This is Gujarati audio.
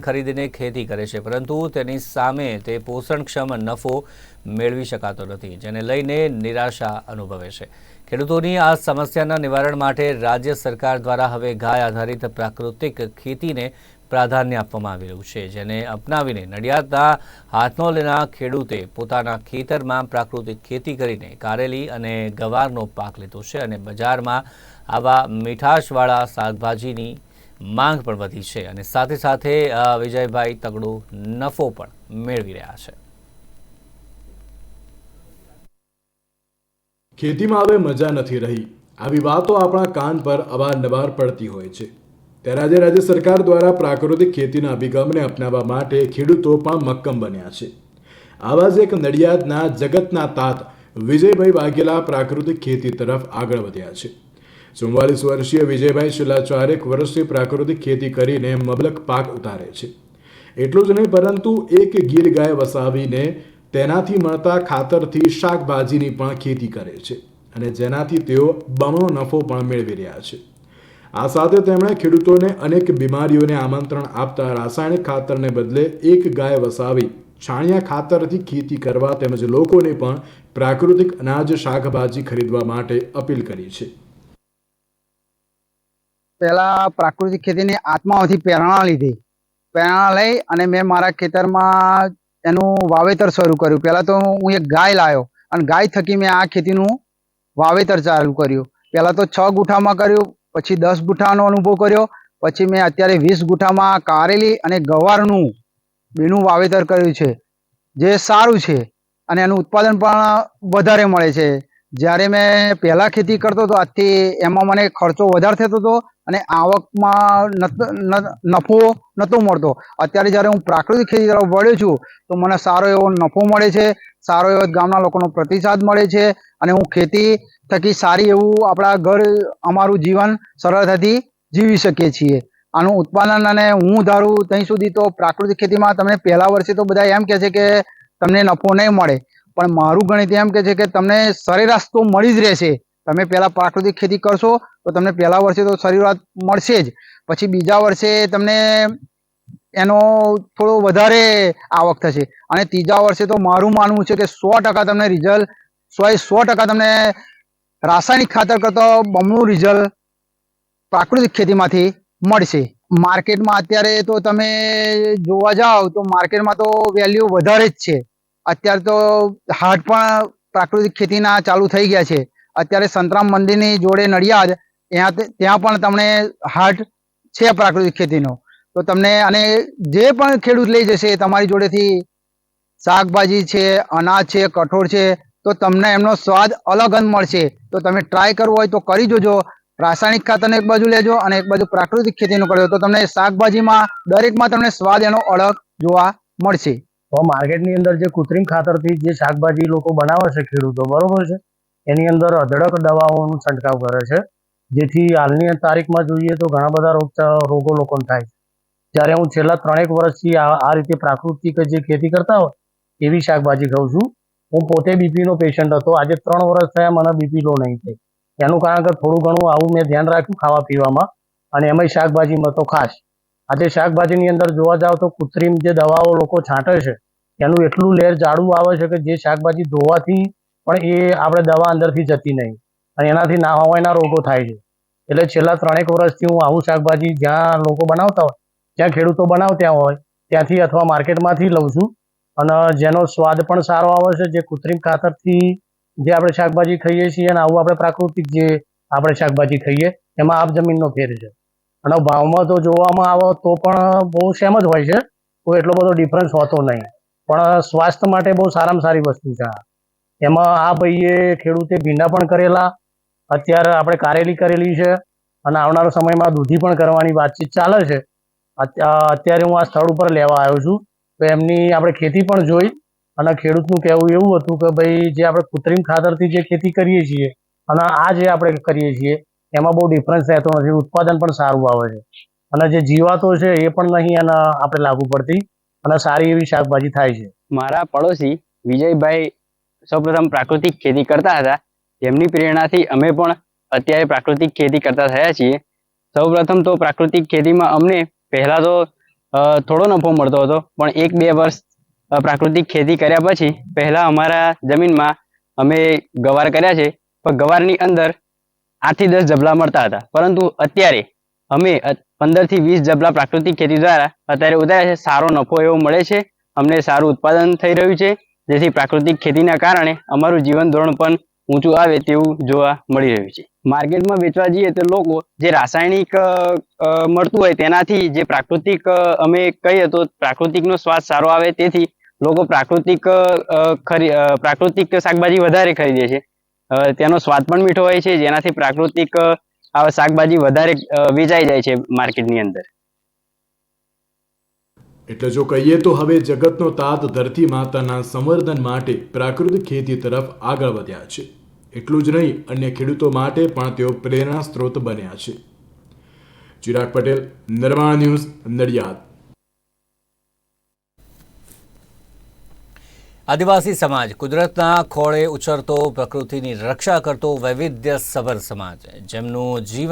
ખરીદીને ખેતી કરે છે, પરંતુ તેની સામે તે પોષણક્ષમ નફો મેળવી શકાતો નથી, જેને લઈને નિરાશા અનુભવે છે. ખેડૂતોની આ સમસ્યાના નિવારણ માટે રાજ્ય સરકાર દ્વારા હવે ગાય આધારિત પ્રાકૃતિક ખેતીને પ્રાધાન્ય આપવામાં આવી રહ્યું છે, જેને અપનાવીને નડિયાદના હાથનોલના ખેડૂતે પોતાના ખેતરમાં પ્રાકૃતિક ખેતી કરીને કારેલી અને ગવારનો પાક લીધો છે અને બજારમાં આવા મીઠાશવાળા શાકભાજીની માંગ પણ વધી છે અને સાથે સાથે વિજયભાઈ તગડો નફો પણ મેળવી રહ્યા છે. ખેતીમાં હવે મજા નથી રહી. આવી વાતો આપણા કાન પર અવારનવાર પડતી હોય છે. ત્યારે આજે રાજ્ય સરકાર દ્વારા પ્રાકૃતિક ખેતીના અભિગમને અપનાવવા માટે ખેડૂતો પણ મક્કમ બન્યા છે. આવા જ એક નડિયાદના જગતના તાત વિજયભાઈ વાઘેલા પ્રાકૃતિક ખેતી તરફ આગળ વધ્યા છે. ચુમ્માલીસ વર્ષીય વિજયભાઈ છેલ્લા ચારેક વર્ષથી પ્રાકૃતિક ખેતી કરીને મબલક પાક ઉતારે છે. એટલું જ નહીં, પરંતુ એક ગીર ગાય વસાવીને તેનાથી મળતા ખાતરથી શાકભાજીની પણ ખેતી કરે છે અને જેનાથી તેઓ બમણો નફો પણ મેળવી રહ્યા છે. આ સાથે તેમણે ખેડૂતોને અનેક બીમારીઓને આમંત્રણ આપતા રાસાયણિક ખાતરને બદલે એક ગાય વસાવી છાણિયા ખાતરથી ખેતી કરવા તેમજ લોકોને પણ પ્રાકૃતિક અનાજ શાકભાજી ખરીદવા માટે અપીલ કરી છે. પહેલા પ્રાકૃતિક ખેતીની આત્માઓથી પ્રેરણા લીધી. પ્રેરણા લઈ અને મેં મારા ખેતરમાં એનું વાવેતર શરૂ કર્યું. પહેલા તો હું એક ગાય લાવ્યો અને ગાય થકી મેં આ ખેતીનું વાવેતર ચાલુ કર્યું. પહેલા તો છ ગુઠામાં કર્યું, પછી દસ ગુઠાનો અનુભવ કર્યો, પછી મેં અત્યારે વીસ ગુઠામાં કારેલી અને ગવારનું બેનું વાવેતર કર્યું છે, જે સારું છે અને એનું ઉત્પાદન પણ વધારે મળે છે. જ્યારે મેં પહેલાં ખેતી કરતો હતો, આજથી એમાં મને ખર્ચો વધારે થતો હતો અને આવકમાં નફો નહોતો મળતો. અત્યારે જ્યારે હું પ્રાકૃતિક ખેતી તરફ વળ્યો છું, તો મને સારો એવો નફો મળે છે, સારો એવો ગામના લોકોનો પ્રતિસાદ મળે છે અને હું ખેતી થકી સારી એવું આપણા ઘર, અમારું જીવન સરળતાથી જીવી શકીએ છીએ. આનું ઉત્પાદન અને હું ધારું, ત્યાં સુધી તો પ્રાકૃતિક ખેતીમાં તમને પહેલા વર્ષે તો બધા એમ કહે છે કે તમને નફો નહીં મળે. પણ મારું ગણિત એમ કે છે કે તમને સરેરાશ તો મળી જ રહેશે. તમે પહેલાં પ્રાકૃતિક ખેતી કરશો, તો તમને પહેલા વર્ષે તો સરેરાશ મળશે જ. પછી બીજા વર્ષે તમને એનો થોડો વધારે આવક થશે. અને ત્રીજા વર્ષે તો મારું માનવું છે કે સો ટકા તમને રિઝલ્ટ સો એ સો ટકા તમને રાસાયણિક ખાતર કરતો બમણું રિઝલ્ટ પ્રાકૃતિક ખેતીમાંથી મળશે. માર્કેટમાં અત્યારે તો તમે જોવા જાઓ તો માર્કેટમાં તો વેલ્યુ વધારે જ છે. અત્યારે તો હાટ પણ પ્રાકૃતિક ખેતીના ચાલુ થઈ ગયા છે. અત્યારે સંતરામ મંદિરની જોડે નડિયાદ, ત્યાં ત્યાં પણ તમને હાટ છે પ્રાકૃતિક ખેતીનો. તો તમને, અને જે પણ ખેડૂત લઈ જશે તમારી જોડેથી શાકભાજી છે, અનાજ છે, કઠોળ છે, તો તમને એમનો સ્વાદ અલગ જ મળશે. તો તમે ટ્રાય કરવો હોય તો કરી જોજો. રાસાયણિક ખાતરને એક બાજુ લેજો અને એક બાજુ પ્રાકૃતિક ખેતીનું કરજો તો તમને શાકભાજીમાં દરેકમાં તમને સ્વાદ એનો અલગ જોવા મળશે. તો માર્કેટની અંદર જે કૃત્રિમ ખાતરથી જે શાકભાજી લોકો બનાવે છે ખેડૂતો, બરોબર છે? એની અંદર અઢળક દવાઓનું છંટકાવ કરે છે. જેથી હાલની તારીખમાં જોઈએ તો ઘણા બધા રોગ રોગો લોકોને થાય છે. જ્યારે હું છેલ્લા ત્રણેક વર્ષથી આ રીતે પ્રાકૃતિક જે ખેતી કરતા હોય, એવી શાકભાજી ખાઉં છું. હું પોતે બીપીનો પેશન્ટ હતો. આજે ત્રણ વર્ષ થયા મને બીપી લો નહીં થઈ. એનું કારણ કે થોડું ઘણું આવું મેં ધ્યાન રાખ્યું ખાવા પીવામાં. અને એમાંય શાકભાજીમાં તો ખાસ. આજે શાકભાજીની અંદર જોવા જાવ તો કૃત્રિમ જે દવાઓ લોકો છાંટે છે એનું એટલું લેર જાડું આવે છે કે જે શાકભાજી ધોવાથી પણ એ આપણે દવા અંદરથી જતી નહીં. અને એનાથી ના હોવાના રોગો થાય છે. એટલે છેલ્લા ત્રણેક વર્ષથી હું આવું શાકભાજી જ્યાં લોકો બનાવતા હોય, જ્યાં ખેડૂતો બનાવતા હોય, ત્યાંથી અથવા માર્કેટમાંથી લઉં છું. અને જેનો સ્વાદ પણ સારો આવે છે, જે કૃત્રિમ ખાતરથી જે આપણે શાકભાજી ખાઈએ છીએ અને આવું આપણે પ્રાકૃતિક જે આપણે શાકભાજી ખાઈએ, એમાં આપ જમીનનો ફેર છે. અને ભાવમાં તો જોવામાં આવે તો પણ બહુ સેમ જ હોય છે. કોઈ એટલો બધો ડિફરન્સ હોતો નહીં. પણ સ્વાસ્થ્ય માટે બહુ સારામાં સારી વસ્તુ છે એમાં આ ભાઈએ ખેડૂતે ભીંડા પણ કરેલા, અત્યારે આપણે કારેલી કરેલી છે અને આવનારા સમયમાં દૂધી પણ કરવાની વાતચીત ચાલે છે. અત્યારે હું આ સ્થળ ઉપર લેવા આવ્યો છું. તો એમની આપણે ખેતી પણ જોઈ અને ખેડૂતનું કહેવું એવું હતું કે ભાઈ, જે આપણે કૃત્રિમ ખાતરથી જે ખેતી કરીએ છીએ અને આ જે આપણે કરીએ છીએ, એમાં બહુ ડિફરન્સ રહેતો નથી, ઉત્પાદન પણ સારું આવે છે. અને જે જીવાતો છે એ પણ નહીં અને આપણે લાગુ પડતી અને સારી એવી શાકભાજી થાય છે. મારા પડોશી વિજયભાઈ સૌપ્રથમ પ્રાકૃતિક ખેતી કરતા હતા. તેમની પ્રેરણાથી અમે પણ અત્યારે પ્રાકૃતિક ખેતી કરતા થયા છીએ. સૌપ્રથમ તો પ્રાકૃતિક ખેતીમાં અમને પહેલા તો થોડો નફો મળતો હતો, પણ એક બે વર્ષ પ્રાકૃતિક ખેતી કર્યા પછી પહેલા અમારા જમીનમાં અમે ગવાર કર્યા છે. પણ ગવારની અંદર આઠથી દસ જબલા મળતા હતા. પરંતુ અત્યારે અમે પંદરથી વીસ જબલા પ્રાકૃતિક ખેતી દ્વારા અત્યારે ઉતાર્યા છે. સારો નફો એવો મળે છે. અમને સારું ઉત્પાદન થઈ રહ્યું છે. જેથી પ્રાકૃતિક ખેતીના કારણે અમારું જીવન ધોરણ પણ ઊંચું આવે તેવું જોવા મળી રહ્યું છે. માર્કેટમાં વેચવા જઈએ તો લોકો જે રાસાયણિક મળતું હોય તેનાથી જે પ્રાકૃતિક અમે કહીએ તો પ્રાકૃતિકનો સ્વાદ સારો આવે તેથી લોકો પ્રાકૃતિક ખરી પ્રાકૃતિક શાકભાજી વધારે ખરીદે છે. તેનો સ્વાદ પણ મીઠો હોય છે. જેનાથી પ્રાકૃતિક અ, આ શાકભાજી વધારે વેચાઈ જાય છે માર્કેટની અંદર. એટલે જો કહીએ તો હવે જગતનો તાત ધરતી માતાના સંવર્ધન માટે પ્રાકૃતિક ખેતી તરફ આગળ વધ્યા છે. એટલું જ નહીં અન્ય ખેડૂતો માટે પણ તેઓ પ્રેરણા સ્ત્રોત બન્યા છે. ચિરાગ પટેલ નિર્માણ ન્યૂઝ નડિયાદ. આદિવાસી સમાજ કુદરતના ખોળે ઉછરતો પ્રકૃતિની રક્ષા કરતો વૈવિધ્ય સભર સમાજ. જેમનું જીવન